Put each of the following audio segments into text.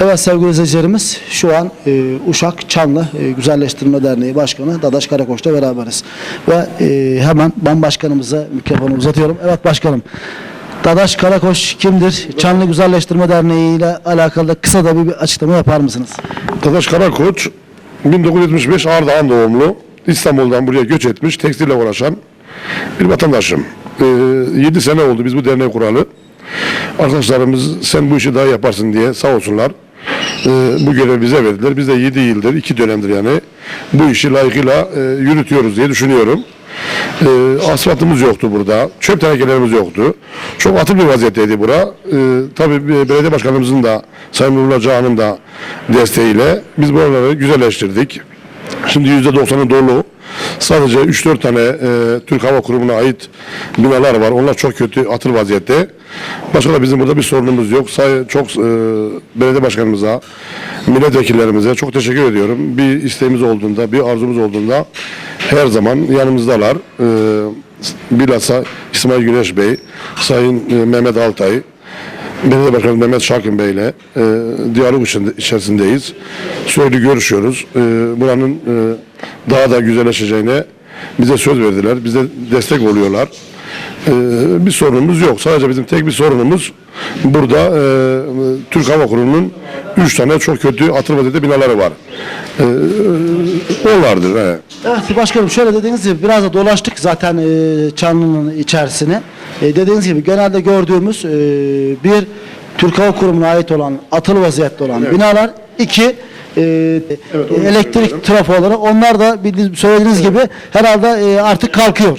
Evet sevgili izleyicilerimiz şu an e, Uşak Çamlı e, Güzelleştirme Derneği Başkanı Dadaş Karakoç'la beraberiz. Ve e, hemen ben başkanımıza mikrofonu uzatıyorum. Evet başkanım. Dadaş Karakoç kimdir? Çamlı Güzelleştirme Derneği ile alakalı kısa da bir, bir açıklama yapar mısınız? Dadaş Karakoç 1975 Ardahan doğumlu. İstanbul'dan buraya göç etmiş, tekstille uğraşan bir vatandaşım. Ee, 7 sene oldu biz bu derneği kuralı. Arkadaşlarımız sen bu işi daha yaparsın diye sağ olsunlar. Ee, bu görevi bize verdiler. Biz de 7 yıldır, 2 dönemdir yani bu işi layıkıyla e, yürütüyoruz diye düşünüyorum. Ee, asfaltımız yoktu burada. Çöp tenekelerimiz yoktu. Çok atıl bir vaziyetteydi bura. Ee, tabii bir belediye başkanımızın da Sayın Nurullah Can'ın da desteğiyle biz buraları güzelleştirdik. Şimdi %90'ı dolu. Sadece 3-4 tane e, Türk Hava Kurumu'na ait binalar var. Onlar çok kötü atıl vaziyette. Başka da bizim burada bir sorunumuz yok. Say çok e, belediye başkanımıza, milletvekillerimize çok teşekkür ediyorum. Bir isteğimiz olduğunda, bir arzumuz olduğunda her zaman yanımızdalar. E, bilhassa İsmail Güneş Bey, Sayın e, Mehmet Altay, Belediye Başkanı Mehmet Şakın Bey ile e, diyalog içinde, içerisindeyiz. Sürekli görüşüyoruz. E, buranın e, daha da güzelleşeceğine bize söz verdiler. Bize destek oluyorlar. E, bir sorunumuz yok. Sadece bizim tek bir sorunumuz burada e, Türk Hava Kurumu'nun üç tane çok kötü atıl vaziyette binaları var. E, onlardır. He. Evet başkanım şöyle dediğiniz gibi biraz da dolaştık zaten e, Çamlı'nın içerisine. E, dediğiniz gibi genelde gördüğümüz e, bir Türk Hava Kurumu'na ait olan atıl vaziyette olan binalar. iki e, elektrik trafoları onlar da bildiğiniz, söylediğiniz gibi herhalde e, artık kalkıyor.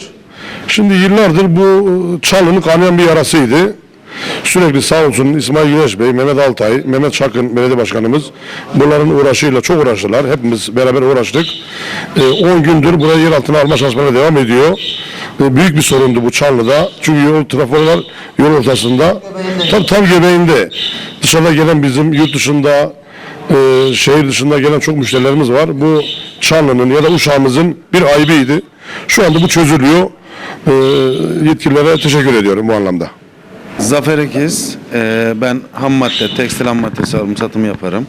Şimdi yıllardır bu e, Çalı'nın kanayan bir yarasıydı. Sürekli sağ olsun İsmail Güneş Bey, Mehmet Altay, Mehmet Çakın belediye başkanımız bunların uğraşıyla çok uğraştılar. Hepimiz beraber uğraştık. E, 10 gündür burayı yer altına alma çalışmaları devam ediyor. E, büyük bir sorundu bu Çanlı'da. Çünkü yol trafolar yol ortasında. Tam tam göbeğinde. Dışarıda gelen bizim yurt dışında e, şehir dışında gelen çok müşterilerimiz var. Bu Çanlı'nın ya da Uşağımızın bir aybıydı. Şu anda bu çözülüyor. E, yetkililere teşekkür ediyorum bu anlamda. Zafer Ekiz, Ee, ben ham madde, tekstil ham maddesi alım satım yaparım.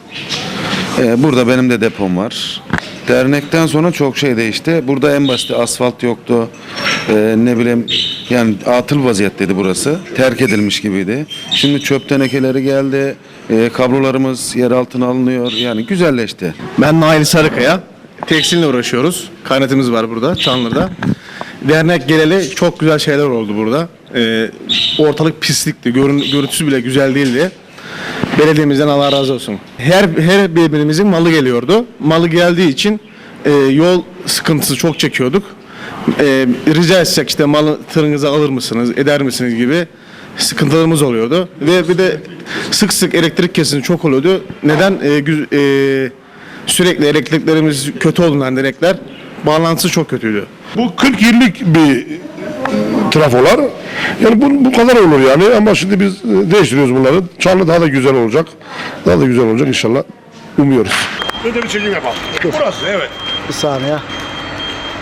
Ee, burada benim de depom var. Dernekten sonra çok şey değişti. Burada en basit asfalt yoktu. Ee, ne bileyim yani atıl vaziyetteydi burası. Terk edilmiş gibiydi. Şimdi çöp tenekeleri geldi. Ee, kablolarımız yer altına alınıyor. Yani güzelleşti. Ben Nail Sarıkaya. Tekstille uğraşıyoruz. Kaynatımız var burada Çanlı'da. Dernek geleli çok güzel şeyler oldu burada. Ee, ortalık pislikti. Görün, görüntüsü bile güzel değildi. Belediyemizden Allah razı olsun. Her her birbirimizin malı geliyordu. Malı geldiği için e, yol sıkıntısı çok çekiyorduk. E, rica etsek işte malı tırınıza alır mısınız, eder misiniz gibi sıkıntılarımız oluyordu. Ve bir de sık sık elektrik kesintisi çok oluyordu. Neden? E, e, sürekli elektriklerimiz kötü olduğundan direkler bağlantısı çok kötüydü. Bu 40 yıllık bir trafolar. Yani bu, bu kadar olur yani ama şimdi biz e, değiştiriyoruz bunları. Çarlı daha da güzel olacak. Daha da güzel olacak inşallah. Umuyoruz. Önce bir çekim yapalım. Burası evet. Bir saniye.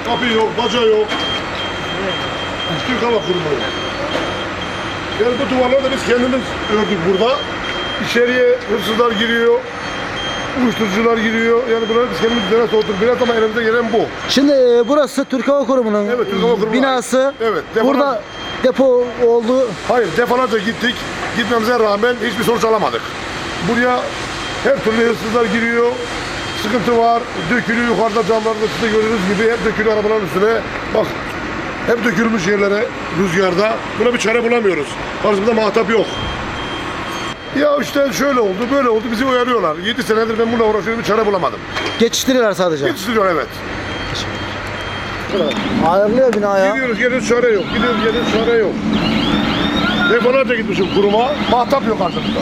Kapı yok, baca yok. Türk Hava Kurumu. Yani bu duvarları da biz kendimiz ördük burada. İçeriye hırsızlar giriyor. Uyuşturucular giriyor. Yani bunları biz kendimiz üzerine soğuttuk. Biraz ama elimize gelen bu. Şimdi e, burası Türk Hava Kurumu'nun Evet, Türk Hava Kurumu'na binası. Evet, defalar- Burada depo oldu. Hayır defalarca gittik. Gitmemize rağmen hiçbir sonuç alamadık. Buraya her türlü hırsızlar giriyor. Sıkıntı var. Dökülüyor yukarıda camlarda siz de gördüğünüz gibi hep dökülüyor arabaların üstüne. Bak hep dökülmüş yerlere rüzgarda. Buna bir çare bulamıyoruz. Karşımızda muhatap yok. Ya işte şöyle oldu, böyle oldu. Bizi uyarıyorlar. 7 senedir ben bununla uğraşıyorum, bir çare bulamadım. Geçiştiriyorlar sadece. Yetiştiriyor evet. Ayarlıyor binaya. Gidiyoruz, geliyoruz, çare yok. Gidiyoruz, geliyoruz, çare yok. Defalarca gitmişim kuruma. Mahtap yok karşımızda.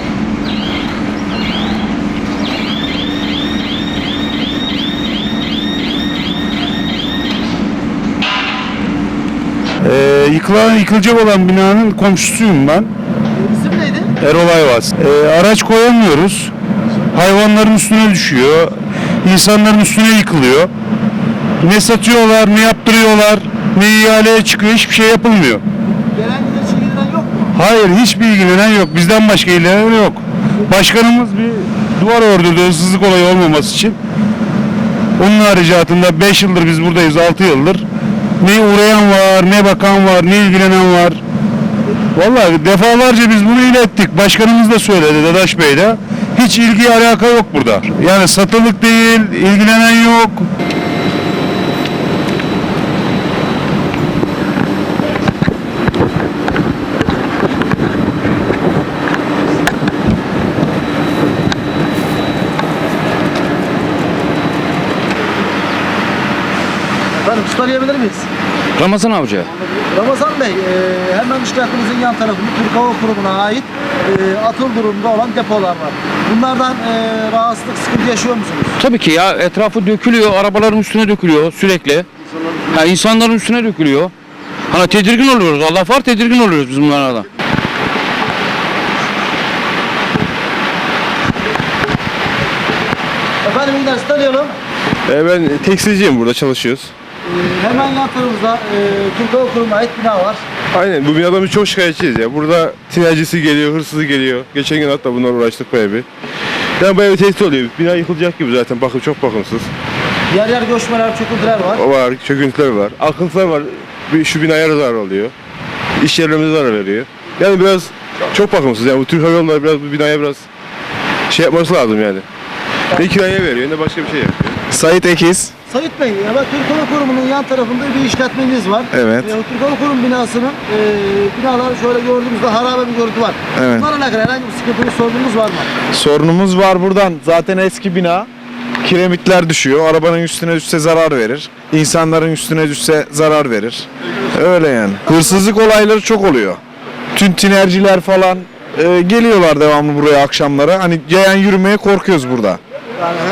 Ee, yıkılan, yıkılacak olan binanın komşusuyum ben. Erol Ayvaz. Ee, araç koyamıyoruz. Hayvanların üstüne düşüyor. İnsanların üstüne yıkılıyor. Ne satıyorlar, ne yaptırıyorlar, ne ihaleye çıkıyor, hiçbir şey yapılmıyor. Gelen gider ilgilenen yok mu? Hayır, hiçbir ilgilenen yok. Bizden başka ilgilenen yok. Başkanımız bir duvar ördürdü hırsızlık olayı olmaması için. Onun haricatında 5 yıldır biz buradayız 6 yıldır. Ne uğrayan var, ne bakan var, ne ilgilenen var. Vallahi defalarca biz bunu ilettik. Başkanımız da söyledi Dadaş Bey de. Hiç ilgi alaka yok burada. Yani satılık değil, ilgilenen yok. Efendim tutarayabilir miyiz? Ramazan Avcı. Ramazan Bey, e, hemen işletmenizin yan tarafında Türk Hava Kurumu'na ait e, atıl durumda olan depolar var. Bunlardan e, rahatsızlık, sıkıntı yaşıyor musunuz? Tabii ki ya etrafı dökülüyor, arabaların üstüne dökülüyor sürekli. Ha, insanların üstüne dökülüyor. Hani tedirgin oluyoruz. Allah var tedirgin oluyoruz biz bunlardan. Efendim iyi ders tanıyalım. E, ben tekstilciyim burada çalışıyoruz. E, hemen yan tarafımızda e, Türk Hava Kurumu'na ait bina var. Aynen bu binadan biz çok şikayetçiyiz ya. Burada tinercisi geliyor, hırsızı geliyor. Geçen gün hatta bunlar uğraştık bayağı bir. Yani bayağı bir tehdit oluyor. Bina yıkılacak gibi zaten. Bakın çok bakımsız. Yer yer göçmeler, çöküntüler var. O var, çöküntüler var. Akıntılar var. Bir, şu binaya zarar oluyor. İş yerlerimize zarar veriyor. Yani biraz çok bakımsız. Yani bu Türk Hava Yolları biraz bu binaya biraz şey yapması lazım yani. Ne kiraya veriyor ne başka bir şey yapıyor. Sait Ekiz. Sayit Bey, ya bak Türk Hava Kurumu'nun yan tarafında bir işletmeniz var. Evet. E, Türk Hava Kurumu binasının e, binalar şöyle gördüğümüzde harabe bir görüntü var. Evet. Bunlarla alakalı herhangi bir sıkıntınız, sorunumuz var mı? Sorunumuz var buradan. Zaten eski bina. Kiremitler düşüyor. Arabanın üstüne düşse zarar verir. İnsanların üstüne düşse zarar verir. Öyle yani. Hırsızlık olayları çok oluyor. Tüm tinerciler falan e, geliyorlar devamlı buraya akşamlara. Hani yayan yürümeye korkuyoruz burada. Yani her